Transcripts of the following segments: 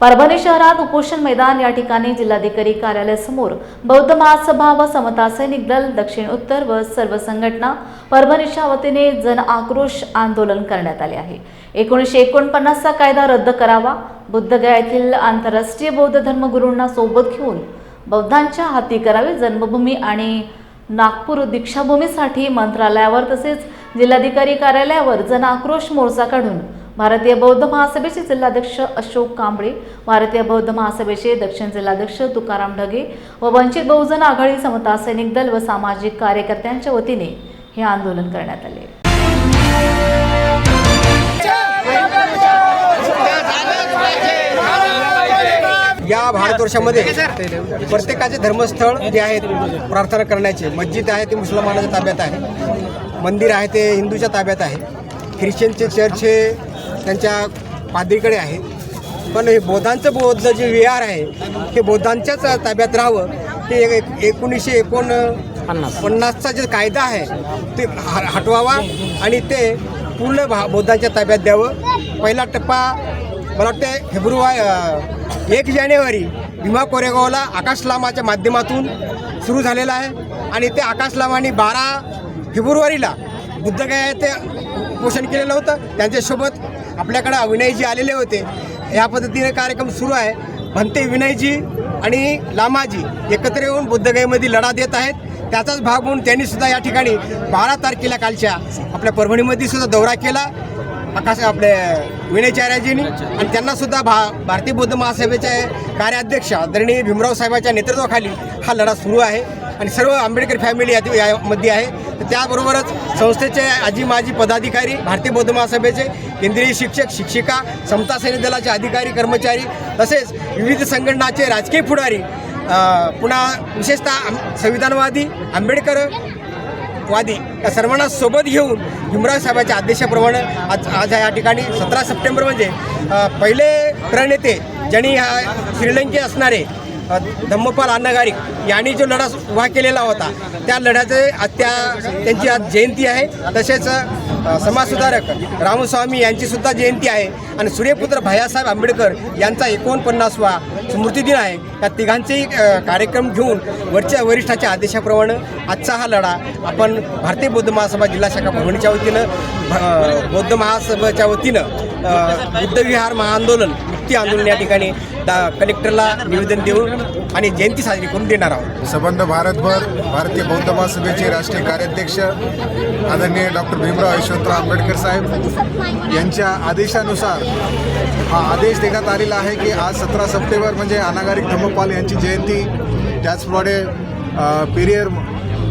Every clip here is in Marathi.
परभणी शहरात उपोषण मैदान या ठिकाणी जिल्हाधिकारी कार्यालयासमोर बौद्ध महासभा व समता सैनिक दल दक्षिण उत्तर व सर्व संघटना परभणीच्या वतीने जन आक्रोश आंदोलन करण्यात आले आहे. एकोणीसशे एकोणपन्नासचा कायदा रद्द करावा बुद्धगया येथील आंतरराष्ट्रीय बौद्ध धर्मगुरूंना सोबत घेऊन बौद्धांच्या हाती करावे जन्मभूमी आणि नागपूर दीक्षाभूमीसाठी मंत्रालयावर तसेच जिल्हाधिकारी कार्यालयावर जन आक्रोश मोर्चा काढून भारतीय बौद्ध महासभेचे जिल्हाध्यक्ष अशोक कांबळे भारतीय बौद्ध महासभेचे दक्षिण जिल्हाध्यक्ष तुकाराम ढगे व वंचित बहुजन आघाडी समता सैनिक दल व सामाजिक कार्यकर्त्यांच्या वतीने हे आंदोलन करण्यात आले. या भारतवर्षामध्ये प्रत्येकाचे धर्मस्थळ जे आहेत प्रार्थना करण्याचे मस्जिद आहे ते मुसलमानाच्या ताब्यात आहे. मंदिर आहे ते हिंदूच्या ताब्यात आहे. ख्रिश्चनचे चर्च हे त्यांच्या पादरीकडे आहे. पण हे बौद्धांचं बौद्ध जे विहार आहे हे बौद्धांच्याच ताब्यात राहावं. ते एक- एकोणीसशे एकोण पन्नासचा जे कायदा आहे ते हटवावा आणि ते पूर्ण भा बौद्धांच्या ताब्यात द्यावं. पहिला टप्पा मला वाटतं फेब्रुवारी एक जानेवारी भीमा कोरेगावला आकाश लामाच्या माध्यमातून सुरू झालेला आहे. आणि ते आकाश लामाने बारा फेब्रुवारीला बुद्धगया ते पोषण केलेलं होतं. त्यांच्यासोबत आपल्याकडं विनयजी आलेले होते. या पद्धतीने कार्यक्रम सुरू आहे. भंते विनयजी आणि लामाजी एकत्र येऊन बुद्धगयेमध्ये लढा देत आहेत. त्याचाच भाग म्हणून त्यांनी सुद्धा या ठिकाणी बारा तारखेला कालच्या आपल्या परभणीमध्ये सुद्धा दौरा केला. आकाश आपले विनयचार्याजींनी आणि त्यांना सुद्धा भा भारतीय बौद्ध महासभेच्या कार्याध्यक्ष आदरणीय भीमराव साहेबांच्या नेतृत्वाखाली हा लढा सुरू आहे. आणि सर्व आंबेडकर फॅमिली यामध्ये आहे. तर त्याबरोबरच संस्थेचे आजी माजी पदाधिकारी भारतीय बौद्ध महासभेचे केंद्रीय शिक्षक शिक्षिका समता सैनिक दलाचे अधिकारी कर्मचारी तसेच विविध संघटनाचे राजकीय पुढारी पुन्हा विशेषतः संविधानवादी आंबेडकर वादी या सर्वांना सोबत घेऊन युमराज साहेबांच्या आदेशाप्रमाणे आज आज या ठिकाणी सतरा सप्टेंबर म्हणजे पहिले प्रणेते ज्यांनी हा श्रीलंके असणारे धम्मपाल अण्णागारिक यांनी जो लढा उभा केलेला होता त्या लढ्याचे त्या त्यांची आज जयंती आहे. तसेच समाजसुधारक रामस्वामी यांची सुद्धा जयंती आहे. आणि सूर्यपुत्र भैयासाहेब आंबेडकर यांचा एकोणपन्नासवा स्मृतिदिन आहे. या तिघांचेही कार्यक्रम घेऊन वरच्या वरिष्ठाच्या आदेशाप्रमाणे आजचा हा लढा आपण भारतीय बौद्ध महासभा जिल्हा शाखा परभणीच्या वतीनं भ- बौद्ध महासभेच्या वतीनं बुद्धविहार महाआंदोलन मुक्ती आंदोलन या ठिकाणी दा कलेक्टरला निवेदन देऊन आणि जयंती साजरी करून देणार आहोत. संबंध भारतभर भारतीय बौद्ध महासभेचे राष्ट्रीय कार्याध्यक्ष आदरणीय डॉक्टर भीमराव यशवंतराव आंबेडकर साहेब यांच्या आदेशानुसार हा आदेश देण्यात आलेला आहे की आज सतरा सप्टेंबर म्हणजे अनागारिक धम्मपाल यांची जयंती. त्याचप्रमाणे अ, पेरियर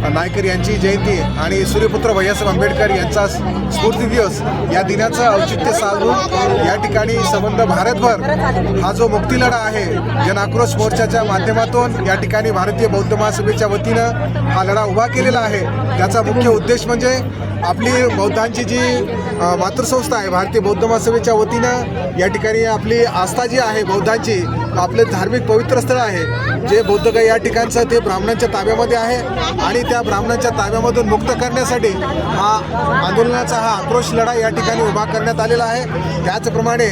नायकर यांची जयंती आणि सूर्यपुत्र भैयासाहेब आंबेडकर यांचा स्फूर्ती दिवस या दिनाचं औचित्य साधून या ठिकाणी संबंध भारतभर हा जो मुक्तीलढा आहे जन आक्रोश मोर्चाच्या माध्यमातून या ठिकाणी भारतीय बौद्ध महासभेच्या वतीनं हा लढा उभा केलेला आहे. त्याचा मुख्य उद्देश म्हणजे आपली बौद्धांची जी मातृसंस्था आहे भारतीय बौद्ध महासभेच्या वतीनं या ठिकाणी आपली आस्था जी आहे बौद्धांची आपले धार्मिक पवित्र स्थळ आहे जे बौद्धगया या ठिकाणचं ते ब्राह्मणांच्या ताब्यामध्ये आहे आणि त्या ब्राह्मणांच्या ताब्यामधून मुक्त करण्यासाठी हा आंदोलनाचा हा आक्रोश लढा या ठिकाणी उभा करण्यात आलेला आहे. त्याचप्रमाणे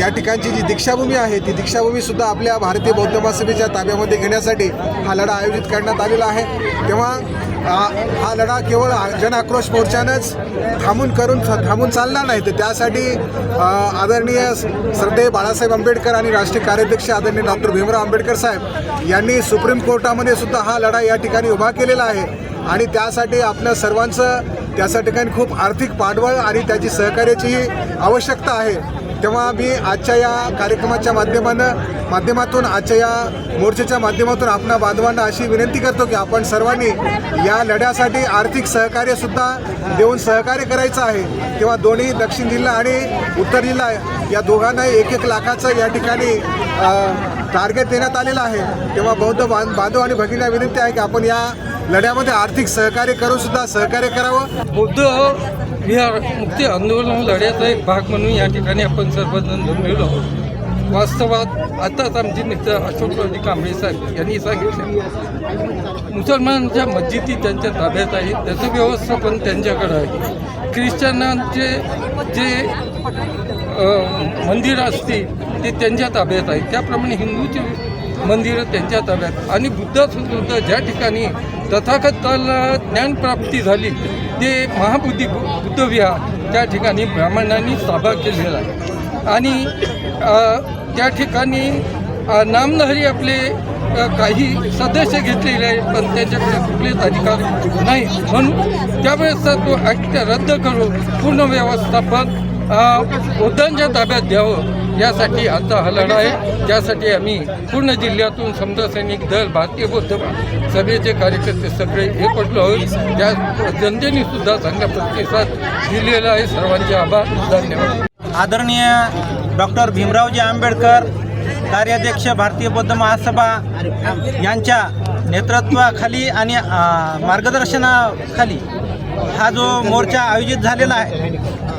या ठिकाणची जी दीक्षाभूमी आहे ती दीक्षाभूमीसुद्धा आपल्या भारतीय बौद्ध महासभेच्या ताब्यामध्ये घेण्यासाठी हा लढा आयोजित करण्यात आलेला आहे. तेव्हा हा हा लढा केवळ जन आक्रोश मोर्चानंच थांबून करून थांबून चालणार नाही. तर त्यासाठी आदरणीय श्रद्धेय बाळासाहेब आंबेडकर आणि राष्ट्रीय कार्याध्यक्ष आदरणीय डॉक्टर भीमराव आंबेडकर साहेब यांनी सुप्रीम कोर्टामध्ये सुद्धा हा लढा या ठिकाणी उभा केलेला आहे. आणि त्यासाठी आपल्या सर्वांचं त्याच्या ठिकाणी खूप आर्थिक पाठबळ आणि त्याची सहकार्याचीही आवश्यकता आहे. तेव्हा मी आजच्या या कार्यक्रमाच्या माध्यमानं माध्यमातून आजच्या या मोर्चाच्या माध्यमातून आपणा बांधवांना अशी विनंती करतो की आपण सर्वांनी या लढ्यासाठी आर्थिक सहकार्यसुद्धा देऊन सहकार्य करायचं आहे. तेव्हा दोन्ही दक्षिण जिल्हा आणि उत्तर जिल्हा या दोघांना एक एक लाखाचं या ठिकाणी टार्गेट देण्यात आलेलं आहे. तेव्हा बौद्ध बांधव आणि भगिनीला विनंती आहे की आपण या लढ्यामध्ये आर्थिक सहकार्य करून सुद्धा सहकार्य करावं. बुद्ध विहार हो, मुक्ती आंदोलन हो, लढ्याचा एक भाग म्हणून या ठिकाणी आपण सर्वजण जमलेलो आहोत. वास्तवात आताच आमचे मित्र अशोकरावजी कांबळे साहेब यांनी सांगितले. मुसलमानांच्या मस्जिदी त्यांच्या ताब्यात आहेत त्याचं व्यवस्थापन त्यांच्याकडं आहे. ख्रिश्चनांचे जे मंदिरं असतील ते त्यांच्या ताब्यात आहेत. त्याप्रमाणे हिंदूचे मंदिरं त्यांच्या ताब्यात आणि बुद्धासुद्धा ज्या ठिकाणी तथागताला ज्ञानप्राप्ती झाली. ते महाबुद्धी बुद्धविहार त्या ठिकाणी ब्राह्मणांनी ताबा केलेला आहे. आणि त्या ठिकाणी नामधारी आपले काही सदस्य घेतलेले आहे पण त्यांच्याकडे कुठलेच अधिकार नाही. म्हणून त्यावेळेस तो ॲक्ट रद्द करून पूर्ण व्यवस्थापन अ, ताब्यात द्यावं यासाठी आता हा लढा आहे. त्यासाठी आम्ही पूर्ण जिल्ह्यातून समता सैनिक दल भारतीय बौद्ध सभेचे कार्यकर्ते सगळे एकवटलो आहोत. त्या जनतेने सुद्धा चांगला प्रतिसाद दिलेला आहे. सर्वांचे आभार. धन्यवाद. आदरणीय डॉक्टर भीमरावजी आंबेडकर कार्याध्यक्ष भारतीय बौद्ध महासभा यांच्या नेतृत्वाखाली आणि मार्गदर्शनाखाली हा जो मोर्चा आयोजित झालेला आहे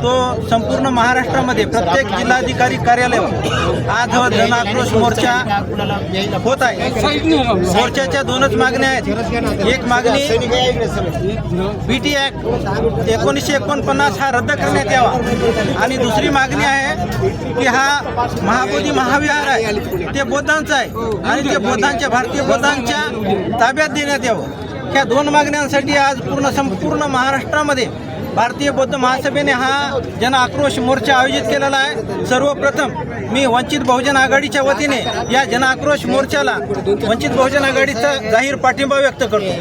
तो संपूर्ण महाराष्ट्रामध्ये प्रत्येक जिल्हाधिकारी कार्यालयावर आज हा जनआक्रोश मोर्चा होत आहे. मोर्चाच्या दोनच मागण्या आहेत. एक मागणी बीटी टी एकोणीसशे एकोणपन्नास हा रद्द करण्यात यावा. आणि दुसरी मागणी आहे की हा महाबोधी महाविहार आहे. ते बौद्धांचं आहे. आणि ते बौद्धांच्या भारतीय बौद्धांच्या ताब्यात देण्यात यावं. ह्या दोन मागण्यांसाठी आज पूर्ण संपूर्ण महाराष्ट्रामध्ये भारतीय बौद्ध महासभेने हा जन आक्रोश मोर्चा आयोजित केलेला आहे. सर्वप्रथम मी वंचित बहुजन आघाडीच्या वतीने या जन आक्रोश मोर्चाला वंचित बहुजन आघाडीचा जाहीर पाठिंबा व्यक्त करतो.